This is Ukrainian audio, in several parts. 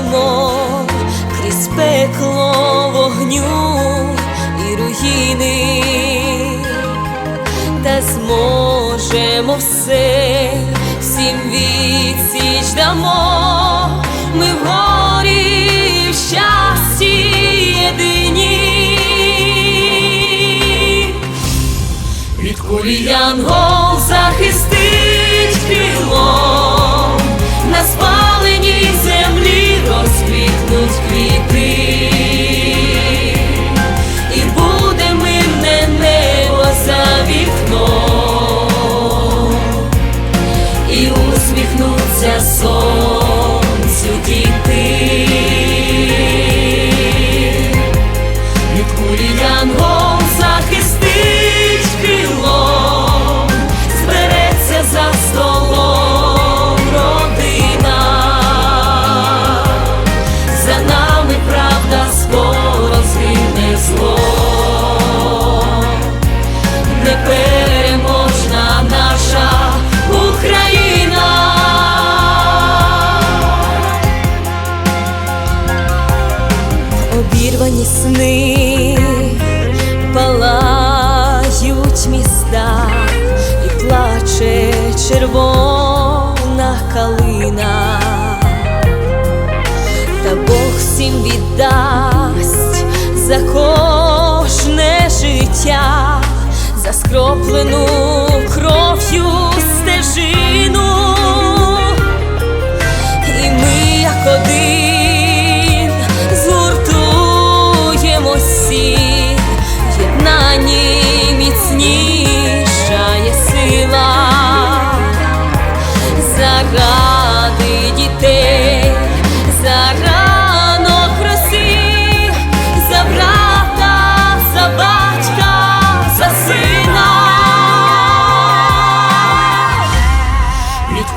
йдемо крізь пекло вогню і руїни, та зможемо все, всім відсіч дамо, ми в горі в щасті єдині. Від кулі янгол захистить крилом, на обірвані сни палають міста і плаче червона калина, та Бог всім віддасть за кожне життя, за скроплену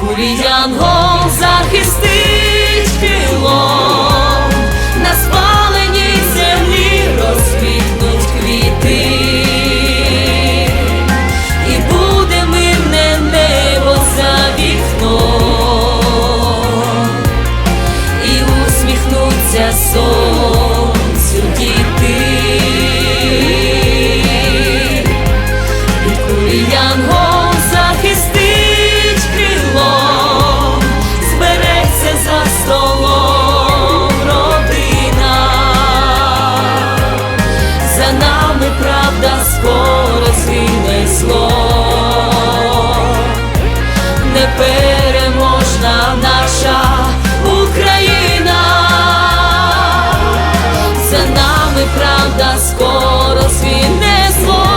Кулі янгол захистить крило. непереможна наша Україна, за нами правда скоро свіне зло.